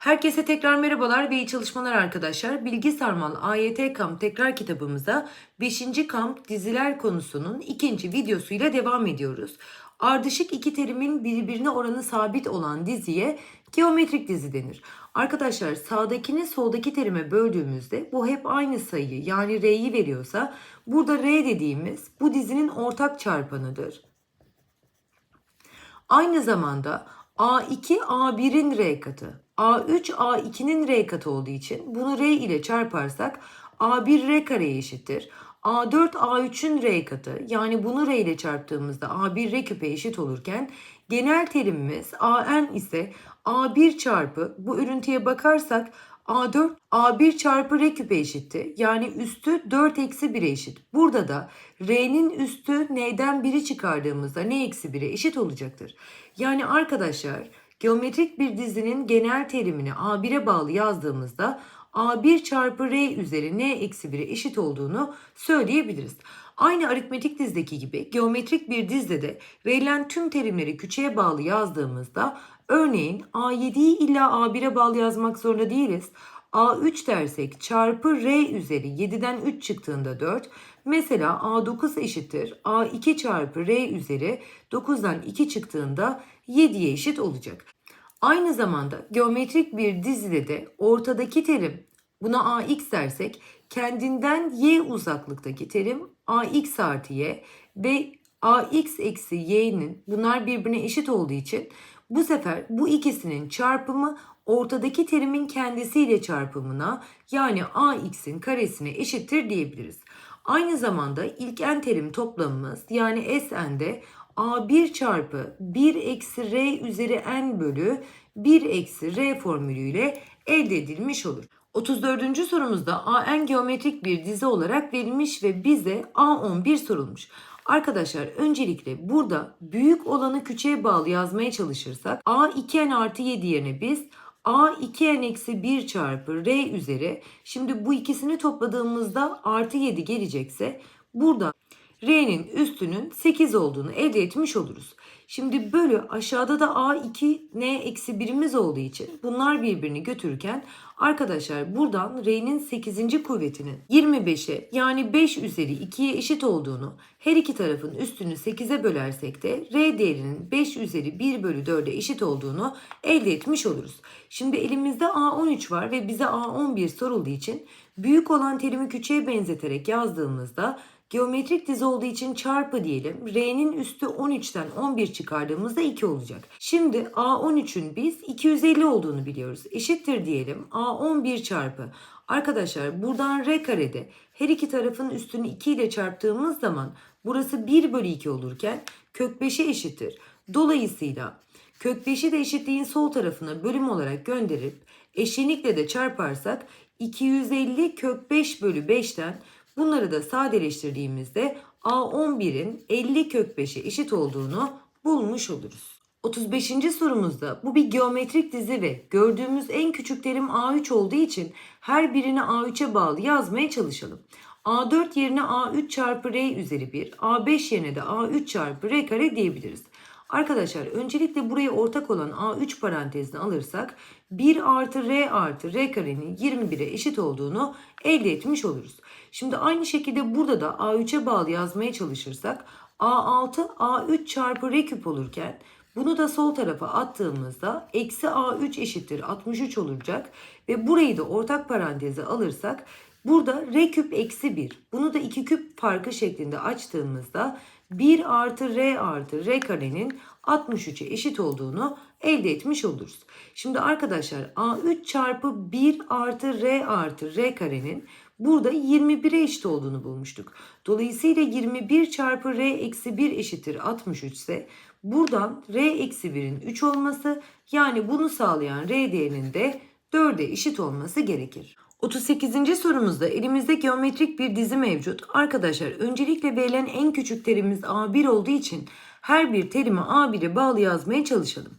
Herkese tekrar merhabalar ve iyi çalışmalar arkadaşlar. Bilgi Sarmal AYT Kamp tekrar kitabımıza 5. kamp diziler konusunun ikinci videosuyla devam ediyoruz. Ardışık iki terimin birbirine oranı sabit olan diziye geometrik dizi denir. Arkadaşlar sağdakini soldaki terime böldüğümüzde bu hep aynı sayıyı yani R'yi veriyorsa burada R dediğimiz bu dizinin ortak çarpanıdır. Aynı zamanda A2 A1'in R katı. A3 A2'nin R katı olduğu için bunu R ile çarparsak A1 R kareye eşittir. A4 A3'ün R katı yani bunu R ile çarptığımızda A1 R küpe eşit olurken genel terimimiz AN ise A1 çarpı bu örüntüye bakarsak A4 A1 çarpı R küpe eşitti. Yani üstü 4 eksi 1'e eşit. Burada da R'nin üstü N'den 1'i çıkardığımızda N eksi 1'e eşit olacaktır. Yani arkadaşlar geometrik bir dizinin genel terimini A1'e bağlı yazdığımızda A1 çarpı R üzeri N eksi 1'e eşit olduğunu söyleyebiliriz. Aynı aritmetik dizdeki gibi geometrik bir dizde de verilen tüm terimleri küçüğe bağlı yazdığımızda örneğin A7'yi illa A1'e bağlı yazmak zorunda değiliz. A3 dersek çarpı R üzeri 7'den 3 çıktığında 4. Mesela A9 eşittir A2 çarpı R üzeri 9'dan 2 çıktığında 7'ye eşit olacak. Aynı zamanda geometrik bir dizide de ortadaki terim buna ax dersek kendinden y uzaklıktaki terim ax artı y ve ax eksi y'nin bunlar birbirine eşit olduğu için bu sefer bu ikisinin çarpımı ortadaki terimin kendisiyle çarpımına yani ax'in karesine eşittir diyebiliriz. Aynı zamanda ilk en terim toplamımız yani Sn'de A1 çarpı 1 eksi R üzeri N bölü 1 eksi R formülüyle elde edilmiş olur. 34. sorumuzda AN geometrik bir dizi olarak verilmiş ve bize A11 sorulmuş. Arkadaşlar öncelikle burada büyük olanı küçüğe bağlı yazmaya çalışırsak A2n artı 7 yerine biz A 2n eksi 1 çarpı R üzeri şimdi bu ikisini topladığımızda artı 7 gelecekse burada R'nin üstünün 8 olduğunu elde etmiş oluruz. Şimdi bölü aşağıda da A2 N eksi 1'imiz olduğu için bunlar birbirini götürürken arkadaşlar buradan R'nin 8. kuvvetinin 25'e yani 5 üzeri 2'ye eşit olduğunu her iki tarafın üstünü 8'e bölersek de R değerinin 5 üzeri 1 bölü 4'e eşit olduğunu elde etmiş oluruz. Şimdi elimizde A13 var ve bize A11 sorulduğu için büyük olan terimi küçüğe benzeterek yazdığımızda Geometrik dizi olduğu için çarpı diyelim. R'nin üstü 13'ten 11 çıkardığımızda 2 olacak. Şimdi A13'ün biz 250 olduğunu biliyoruz. Eşittir diyelim A11 çarpı. Arkadaşlar buradan R karede her iki tarafın üstünü 2 ile çarptığımız zaman burası 1 bölü 2 olurken kök 5'e eşittir. Dolayısıyla kök 5'i de eşitliğin sol tarafına bölüm olarak gönderip eşlenikle de çarparsak 250 kök 5 bölü 5'ten Bunları da sadeleştirdiğimizde A11'in 50 kök 5'e eşit olduğunu bulmuş oluruz. 35. sorumuzda bu bir geometrik dizi ve gördüğümüz en küçük terim A3 olduğu için her birini A3'e bağlı yazmaya çalışalım. A4 yerine A3 çarpı R üzeri 1, A5 yerine de A3 çarpı R kare diyebiliriz. Arkadaşlar öncelikle buraya ortak olan A3 parantezini alırsak 1 artı R artı R karenin 21'e eşit olduğunu elde etmiş oluruz. Şimdi aynı şekilde burada da A3'e bağlı yazmaya çalışırsak A6 A3 çarpı R küp olurken bunu da sol tarafa attığımızda eksi A3 eşittir 63 olacak ve burayı da ortak paranteze alırsak burada R küp eksi 1 bunu da 2 küp farkı şeklinde açtığımızda 1 artı R artı R karenin 63'e eşit olduğunu elde etmiş oluruz. Şimdi arkadaşlar A3 çarpı 1 artı R artı R karenin burada 21'e eşit olduğunu bulmuştuk. Dolayısıyla 21 çarpı R eksi 1 eşittir 63 ise buradan R eksi 1'in 3 olması yani bunu sağlayan R değerinin de 4'e eşit olması gerekir. 38. sorumuzda elimizde geometrik bir dizi mevcut. Arkadaşlar öncelikle verilen en küçük terimiz A1 olduğu için her bir terimi A1'e bağlı yazmaya çalışalım.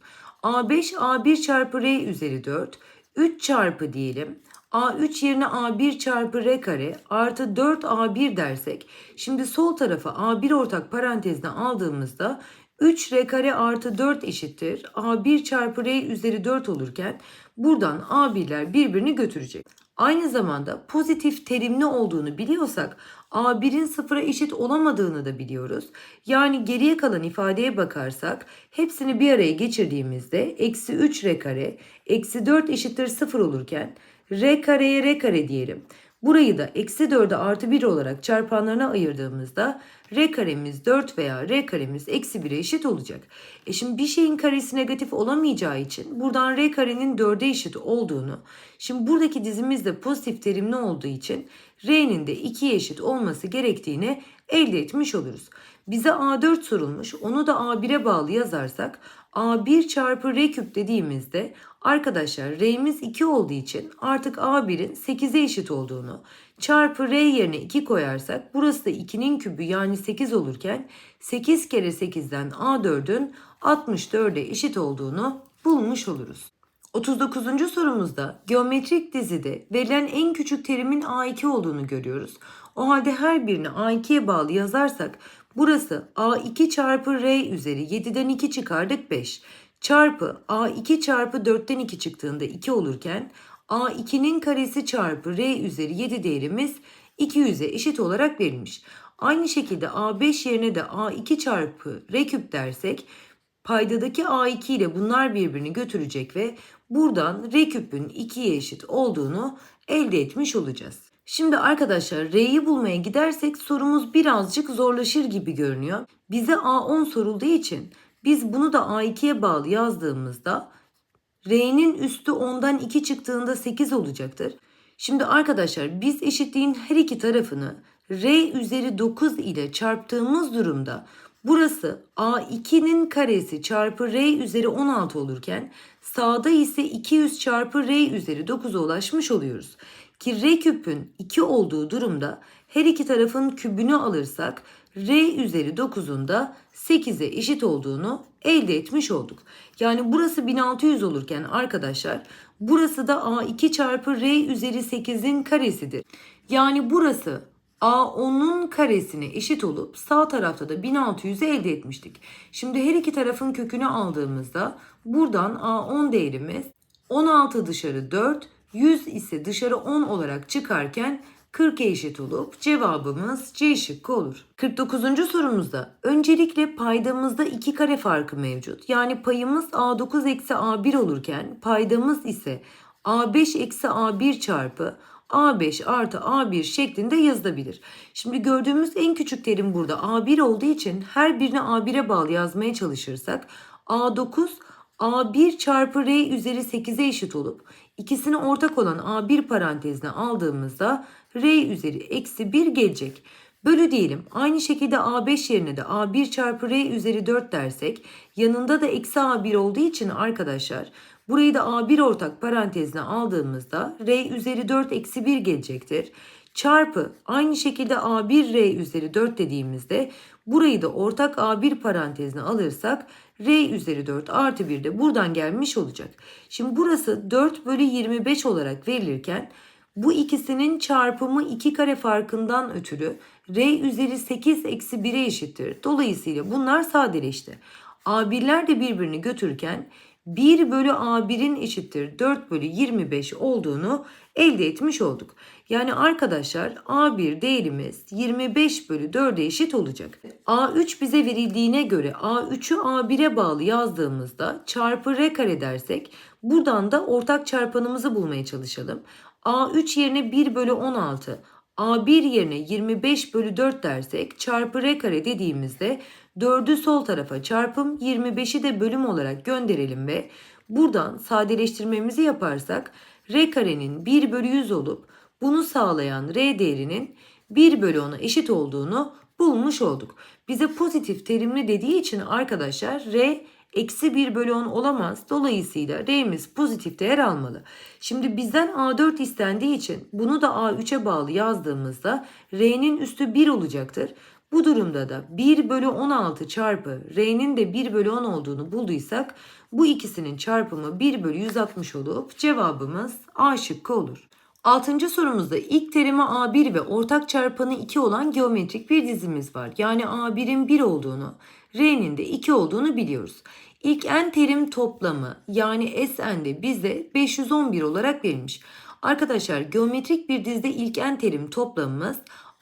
A5 A1 çarpı R üzeri 4. 3 çarpı diyelim. A3 yerine A1 çarpı R kare artı 4 A1 dersek. Şimdi sol tarafa A1 ortak parantezine aldığımızda 3 R kare artı 4 eşittir. A1 çarpı R üzeri 4 olurken buradan A1'ler birbirini götürecek. Aynı zamanda pozitif terimli olduğunu biliyorsak A1'in sıfıra eşit olamadığını da biliyoruz. Yani geriye kalan ifadeye bakarsak hepsini bir araya geçirdiğimizde eksi 3 r kare eksi 4 eşittir 0 olurken r kareye r kare diyelim. Burayı da eksi 4'e artı 1 olarak çarpanlarına ayırdığımızda r karemiz 4 veya r karemiz eksi 1'e eşit olacak. E şimdi bir şeyin karesi negatif olamayacağı için buradan r karenin 4'e eşit olduğunu, şimdi buradaki dizimiz de pozitif terimli olduğu için r'nin de 2'ye eşit olması gerektiğini elde etmiş oluruz. Bize A4 sorulmuş. Onu da A1'e bağlı yazarsak A1 çarpı R küp dediğimizde arkadaşlar R'miz 2 olduğu için artık A1'in 8'e eşit olduğunu çarpı R yerine 2 koyarsak burası da 2'nin kübü yani 8 olurken 8 kere 8'den A4'ün 64'e eşit olduğunu bulmuş oluruz. 39. sorumuzda geometrik dizide verilen en küçük terimin A2 olduğunu görüyoruz. O halde her birini A2'ye bağlı yazarsak burası A2 çarpı R üzeri 7'den 2 çıkardık 5 çarpı A2 çarpı 4'ten 2 çıktığında 2 olurken A2'nin karesi çarpı R üzeri 7 değerimiz 200'e eşit olarak verilmiş. Aynı şekilde A5 yerine de A2 çarpı R küp dersek paydadaki A2 ile bunlar birbirini götürecek ve buradan R küpün 2'ye eşit olduğunu elde etmiş olacağız. Şimdi arkadaşlar R'yi bulmaya gidersek sorumuz birazcık zorlaşır gibi görünüyor. Bize A10 sorulduğu için biz bunu da A2'ye bağlı yazdığımızda R'nin üstü 10'dan 2 çıktığında 8 olacaktır. Şimdi arkadaşlar biz eşitliğin her iki tarafını R üzeri 9 ile çarptığımız durumda burası A2'nin karesi çarpı R üzeri 16 olurken sağda ise 200 çarpı R üzeri 9'a ulaşmış oluyoruz. Ki R küpün 2 olduğu durumda her iki tarafın kübünü alırsak R üzeri 9'un da 8'e eşit olduğunu elde etmiş olduk. Yani burası 1600 olurken arkadaşlar burası da A2 çarpı R üzeri 8'in karesidir. Yani burası A10'un karesine eşit olup sağ tarafta da 1600'ü elde etmiştik. Şimdi her iki tarafın kökünü aldığımızda buradan A10 değerimiz 16 dışarı 4, 100 ise dışarı 10 olarak çıkarken 40'a eşit olup cevabımız C şıkkı olur. 49. sorumuzda öncelikle paydamızda 2 kare farkı mevcut. Yani payımız A9 eksi A1 olurken paydamız ise A5 eksi A1 çarpı A5 artı A1 şeklinde yazılabilir. Şimdi gördüğümüz en küçük terim burada A1 olduğu için her birini A1'e bağlı yazmaya çalışırsak A9 A1 çarpı R üzeri 8'e eşit olup ikisini ortak olan A1 parantezine aldığımızda R üzeri eksi 1 gelecek. Bölü diyelim. Aynı şekilde A5 yerine de A1 çarpı R üzeri 4 dersek yanında da eksi A1 olduğu için arkadaşlar burayı da A1 ortak parantezine aldığımızda R üzeri 4 eksi 1 gelecektir. Çarpı aynı şekilde A1 R üzeri 4 dediğimizde burayı da ortak A1 parantezine alırsak R üzeri 4 artı 1 de buradan gelmiş olacak. Şimdi burası 4 bölü 25 olarak verilirken bu ikisinin çarpımı 2 kare farkından ötürü R üzeri 8 eksi 1'e eşittir. Dolayısıyla bunlar sadeleşti. A1'ler de birbirini götürürken 1 bölü A1'in eşittir 4 bölü 25 olduğunu elde etmiş olduk. Yani arkadaşlar A1 değerimiz 25 bölü 4'e eşit olacak. A3 bize verildiğine göre A3'ü A1'e bağlı yazdığımızda çarpı R kare dersek buradan da ortak çarpanımızı bulmaya çalışalım. A3 yerine 1 bölü 16, A1 yerine 25 bölü 4 dersek çarpı R kare dediğimizde 4'ü sol tarafa çarpım 25'i de bölüm olarak gönderelim ve buradan sadeleştirmemizi yaparsak R karenin 1 bölü 100 olup bunu sağlayan R değerinin 1 bölü 10'a eşit olduğunu bulmuş olduk. Bize pozitif terimli dediği için arkadaşlar R eksi 1 bölü 10 olamaz. Dolayısıyla R'miz pozitif değer almalı. Şimdi bizden A4 istendiği için bunu da A3'e bağlı yazdığımızda R'nin üstü 1 olacaktır. Bu durumda da 1 bölü 16 çarpı R'nin de 1 bölü 10 olduğunu bulduysak bu ikisinin çarpımı 1 bölü 160 olup cevabımız A şıkkı olur. Altıncı sorumuzda ilk terimi A1 ve ortak çarpanı 2 olan geometrik bir dizimiz var. Yani A1'in 1 olduğunu, R'nin de 2 olduğunu biliyoruz. İlk n terim toplamı yani Sn'de bize 511 olarak verilmiş. Arkadaşlar geometrik bir dizide ilk n terim toplamımız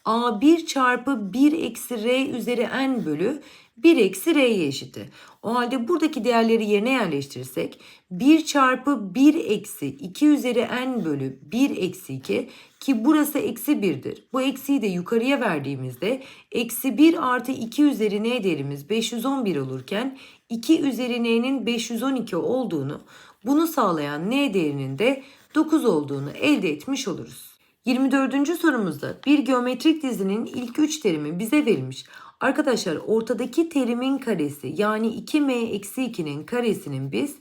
A1 çarpı 1 eksi R üzeri n bölü 1 eksi R'ye eşittir. O halde buradaki değerleri yerine yerleştirirsek 1 çarpı 1 eksi 2 üzeri n bölü 1 eksi 2 ki burası eksi 1'dir. Bu eksiyi de yukarıya verdiğimizde eksi 1 artı 2 üzeri n değerimiz 511 olurken 2 üzeri n'nin 512 olduğunu bunu sağlayan n değerinin de 9 olduğunu elde etmiş oluruz. 24. sorumuzda bir geometrik dizinin ilk 3 terimi bize verilmiş. Arkadaşlar ortadaki terimin karesi yani 2m eksi 2'nin karesinin biz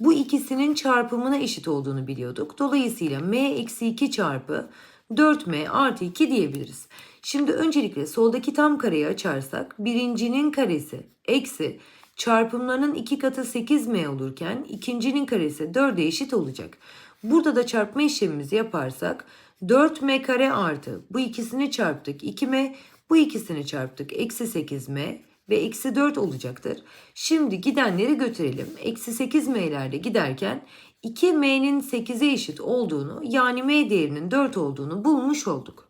bu ikisinin çarpımına eşit olduğunu biliyorduk. Dolayısıyla m eksi 2 çarpı 4m artı 2 diyebiliriz. Şimdi öncelikle soldaki tam kareyi açarsak birincinin karesi eksi çarpımlarının iki katı 8m olurken ikincinin karesi 4'e eşit olacak. Burada da çarpma işlemimizi yaparsak 4m kare artı bu ikisini çarptık 2m bu ikisini çarptık eksi 8m ve eksi 4 olacaktır. Şimdi gidenleri götürelim. Eksi 8m'lerde giderken 2m'nin 8'e eşit olduğunu yani m değerinin 4 olduğunu bulmuş olduk.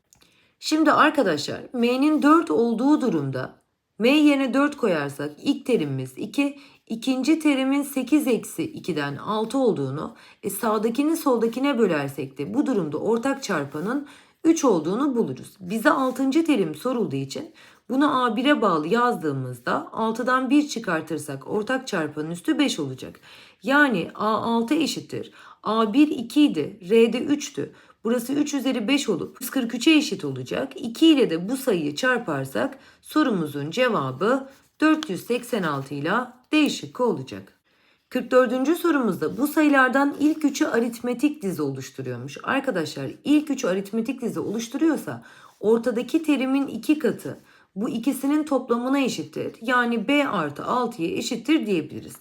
Şimdi arkadaşlar m'nin 4 olduğu durumda m yerine 4 koyarsak ilk terimimiz 2, ikinci terimin 8 eksi 2'den 6 olduğunu, e, sağdakini soldakine bölersek de bu durumda ortak çarpanın 3 olduğunu buluruz. Bize 6. terim sorulduğu için bunu A1'e bağlı yazdığımızda 6'dan 1 çıkartırsak ortak çarpanın üstü 5 olacak. Yani A6 eşittir. A1 2 idi, R'de 3'tü. Burası 3 üzeri 5 olup 143'e eşit olacak. 2 ile de bu sayıyı çarparsak sorumuzun cevabı 486 ile D olacak. 44. sorumuzda bu sayılardan ilk üçü aritmetik dizi oluşturuyormuş. Arkadaşlar ilk üçü aritmetik dizi oluşturuyorsa ortadaki terimin iki katı bu ikisinin toplamına eşittir. Yani b artı 6'ya eşittir diyebiliriz.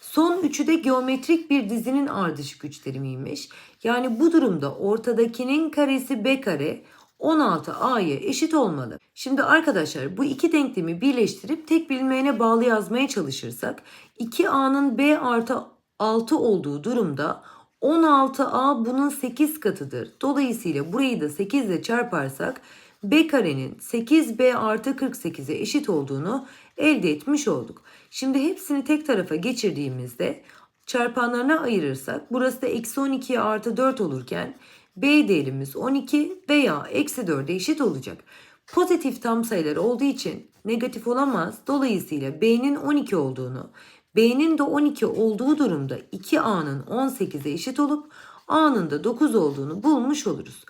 Son üçü de geometrik bir dizinin ardışık üç terimiymiş. Yani bu durumda ortadakinin karesi b kare 16a'ya eşit olmalı. Şimdi arkadaşlar bu iki denklemi birleştirip tek bilinmeyene bağlı yazmaya çalışırsak 2a'nın b artı 6 olduğu durumda 16a bunun 8 katıdır. Dolayısıyla burayı da 8 ile çarparsak b karenin 8b artı 48'e eşit olduğunu elde etmiş olduk. Şimdi hepsini tek tarafa geçirdiğimizde çarpanlarına ayırırsak burası da eksi 12 artı 4 olurken b değerimiz 12 veya eksi 4'e eşit olacak. Pozitif tam sayılar olduğu için negatif olamaz. Dolayısıyla b'nin 12 olduğunu, b'nin de 12 olduğu durumda 2a'nın 18'e eşit olup a'nın da 9 olduğunu bulmuş oluruz.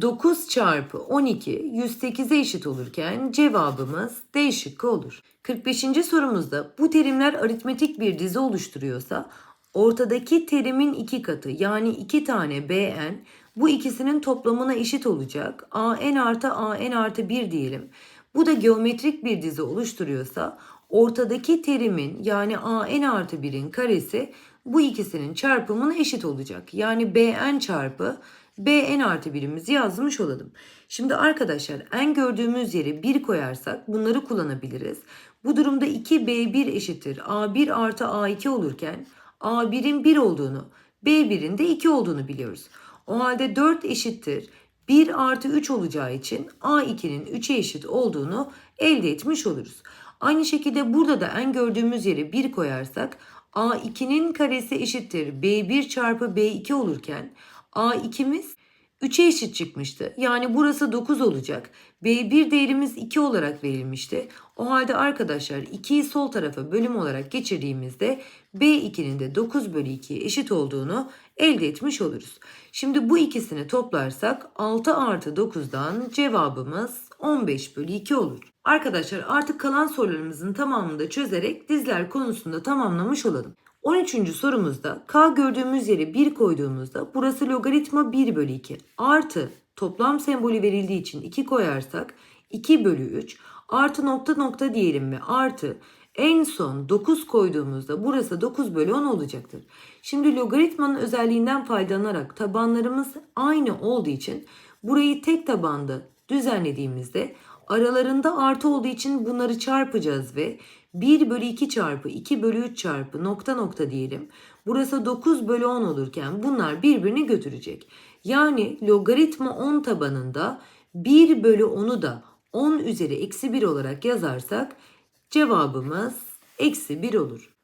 9 çarpı 12 108'e eşit olurken cevabımız D şıkkı olur. 45. sorumuzda bu terimler aritmetik bir dizi oluşturuyorsa ortadaki terimin iki katı yani iki tane bn bu ikisinin toplamına eşit olacak. an artı an artı 1 diyelim. Bu da geometrik bir dizi oluşturuyorsa ortadaki terimin yani an artı 1'in karesi bu ikisinin çarpımına eşit olacak. Yani bn çarpı b n artı birimizi yazmış olalım. Şimdi arkadaşlar n gördüğümüz yere 1 koyarsak bunları kullanabiliriz. Bu durumda 2b1 eşittir a1 artı a2 olurken a1'in 1 olduğunu b1'in de 2 olduğunu biliyoruz. O halde 4 eşittir 1 artı 3 olacağı için a2'nin 3'e eşit olduğunu elde etmiş oluruz. Aynı şekilde burada da n gördüğümüz yere 1 koyarsak a2'nin karesi eşittir b1 çarpı b2 olurken A2'miz 3'e eşit çıkmıştı. Yani burası 9 olacak. B1 değerimiz 2 olarak verilmişti. O halde arkadaşlar 2'yi sol tarafa bölüm olarak geçirdiğimizde B2'nin de 9 bölü 2'ye eşit olduğunu elde etmiş oluruz. Şimdi bu ikisini toplarsak 6 artı 9'dan cevabımız 15 bölü 2 olur. Arkadaşlar artık kalan sorularımızın tamamını da çözerek dizler konusunda tamamlamış olalım. 13. sorumuzda k gördüğümüz yere 1 koyduğumuzda burası logaritma 1 bölü 2 artı toplam sembolü verildiği için 2 koyarsak 2 bölü 3 artı nokta nokta diyelim ve artı en son 9 koyduğumuzda burası 9 bölü 10 olacaktır. Şimdi logaritmanın özelliğinden faydalanarak tabanlarımız aynı olduğu için burayı tek tabanda düzenlediğimizde aralarında artı olduğu için bunları çarpacağız ve 1 bölü 2 çarpı 2 bölü 3 çarpı nokta nokta diyelim. Burası 9 bölü 10 olurken bunlar birbirini götürecek. Yani logaritma 10 tabanında 1 bölü 10'u da 10 üzeri eksi 1 olarak yazarsak cevabımız eksi 1 olur.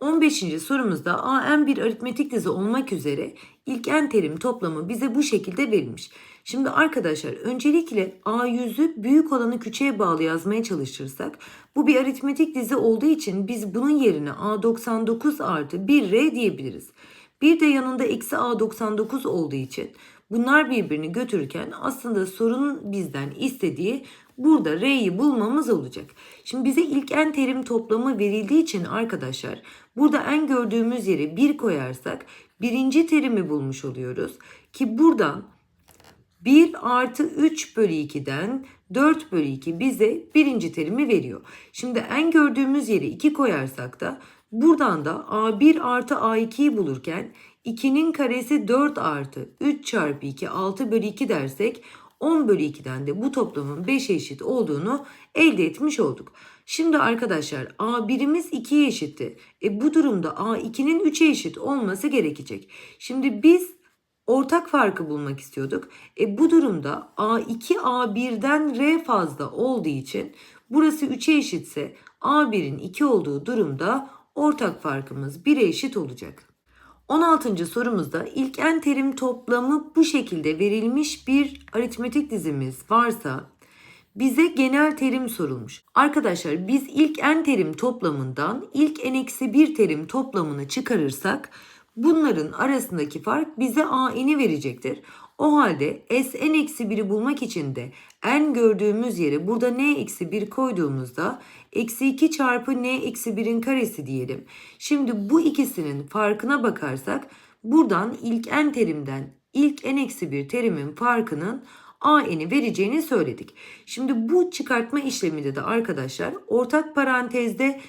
15. sorumuzda AN bir aritmetik dizi olmak üzere ilk en terim toplamı bize bu şekilde verilmiş. Şimdi arkadaşlar öncelikle A100'ü büyük olanı küçüğe bağlı yazmaya çalışırsak bu bir aritmetik dizi olduğu için biz bunun yerine A99 artı 1R diyebiliriz. Bir de yanında eksi A99 olduğu için bunlar birbirini götürürken aslında sorunun bizden istediği burada R'yi bulmamız olacak. Şimdi bize ilk en terim toplamı verildiği için arkadaşlar burada en gördüğümüz yere 1 koyarsak birinci terimi bulmuş oluyoruz. Ki buradan 1 artı 3 bölü 2'den 4 bölü 2 bize birinci terimi veriyor. Şimdi en gördüğümüz yere 2 koyarsak da buradan da A1 artı A2'yi bulurken 2'nin karesi 4 artı 3 çarpı 2 6 bölü 2 dersek 10 bölü 2'den de bu toplamın 5'e eşit olduğunu elde etmiş olduk. Şimdi arkadaşlar A1'imiz 2'ye eşitti. E bu durumda A2'nin 3'e eşit olması gerekecek. Şimdi biz ortak farkı bulmak istiyorduk. E bu durumda A2 A1'den R fazla olduğu için burası 3'e eşitse A1'in 2 olduğu durumda ortak farkımız 1'e eşit olacak. 16. sorumuzda ilk en terim toplamı bu şekilde verilmiş bir aritmetik dizimiz varsa bize genel terim sorulmuş. Arkadaşlar biz ilk en terim toplamından ilk en eksi bir terim toplamını çıkarırsak bunların arasındaki fark bize a'ni verecektir. O halde sn eksi 1'i bulmak için de n gördüğümüz yere burada n eksi 1 koyduğumuzda eksi 2 çarpı n eksi 1'in karesi diyelim. Şimdi bu ikisinin farkına bakarsak buradan ilk n terimden ilk n eksi 1 terimin farkının AN'i vereceğini söyledik. Şimdi bu çıkartma işleminde de arkadaşlar ortak parantezde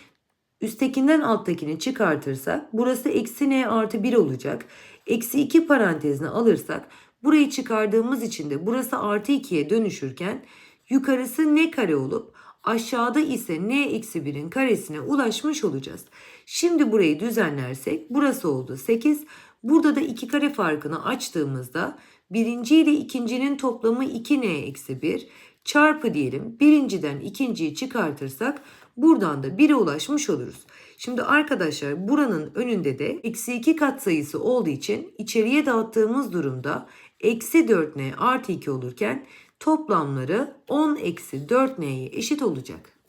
üsttekinden alttakini çıkartırsak burası eksi n artı 1 olacak. Eksi 2 parantezine alırsak burayı çıkardığımız için de burası artı 2'ye dönüşürken yukarısı n kare olup aşağıda ise n eksi 1'in karesine ulaşmış olacağız. Şimdi burayı düzenlersek burası oldu 8. Burada da 2 kare farkını açtığımızda birinci ile ikincinin toplamı 2n eksi 1 çarpı diyelim birinciden ikinciyi çıkartırsak buradan da 1'e ulaşmış oluruz. Şimdi arkadaşlar buranın önünde de eksi 2 katsayısı olduğu için içeriye dağıttığımız durumda eksi 4n artı 2 olurken toplamları 10 eksi 4n'ye eşit olacak.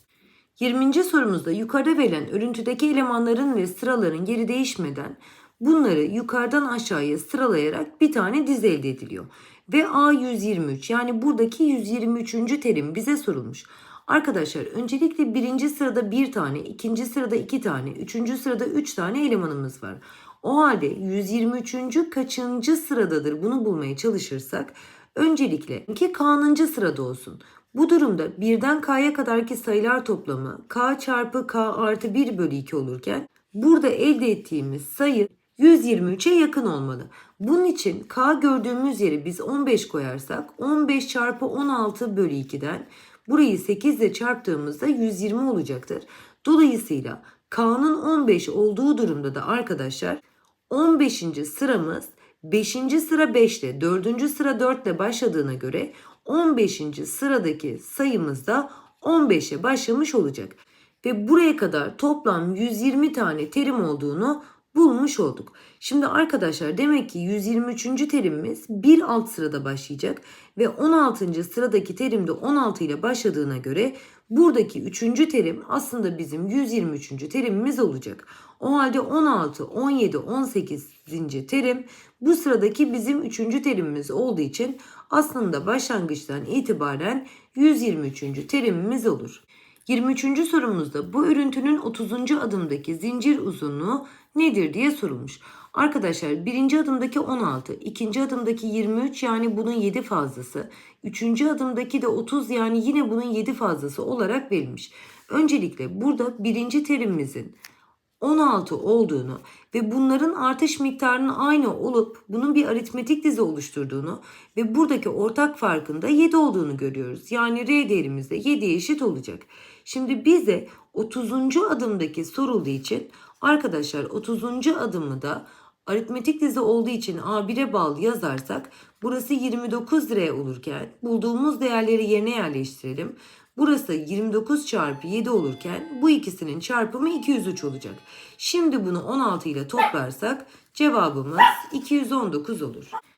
20. sorumuzda yukarıda verilen örüntüdeki elemanların ve sıraların yeri değişmeden bunları yukarıdan aşağıya sıralayarak bir tane dizi elde ediliyor. Ve A123 yani buradaki 123. terim bize sorulmuş. Arkadaşlar öncelikle birinci sırada bir tane, ikinci sırada iki tane, üçüncü sırada üç tane elemanımız var. O halde 123. kaçıncı sıradadır bunu bulmaya çalışırsak öncelikle ki K'nıncı sırada olsun. Bu durumda birden K'ya kadarki sayılar toplamı K çarpı K artı 1 bölü 2 olurken burada elde ettiğimiz sayı 123'e yakın olmalı. Bunun için K gördüğümüz yeri biz 15 koyarsak 15 çarpı 16 bölü 2'den burayı 8 ile çarptığımızda 120 olacaktır. Dolayısıyla K'nın 15 olduğu durumda da arkadaşlar 15. sıramız 5. sıra 5 ile 4. sıra 4 ile başladığına göre 15. sıradaki sayımız da 15'e başlamış olacak. Ve buraya kadar toplam 120 tane terim olduğunu bulmuş olduk. Şimdi arkadaşlar demek ki 123. terimimiz bir alt sırada başlayacak ve 16. sıradaki terim de 16 ile başladığına göre buradaki 3. terim aslında bizim 123. terimimiz olacak. O halde 16, 17, 18. terim bu sıradaki bizim 3. terimimiz olduğu için aslında başlangıçtan itibaren 123. terimimiz olur. 23. sorumuzda bu örüntünün 30. adımdaki zincir uzunluğu nedir diye sorulmuş. Arkadaşlar birinci adımdaki 16, ikinci adımdaki 23 yani bunun 7 fazlası, üçüncü adımdaki de 30 yani yine bunun 7 fazlası olarak verilmiş. Öncelikle burada birinci terimimizin 16 olduğunu ve bunların artış miktarının aynı olup bunun bir aritmetik dizi oluşturduğunu ve buradaki ortak farkın da 7 olduğunu görüyoruz. Yani R değerimiz de 7'ye eşit olacak. Şimdi bize 30. adımdaki sorulduğu için arkadaşlar 30. adımı da aritmetik dizi olduğu için A1'e bağlı yazarsak burası 29 R olurken bulduğumuz değerleri yerine yerleştirelim. Burası 29 çarpı 7 olurken bu ikisinin çarpımı 203 olacak. Şimdi bunu 16 ile toplarsak cevabımız 219 olur.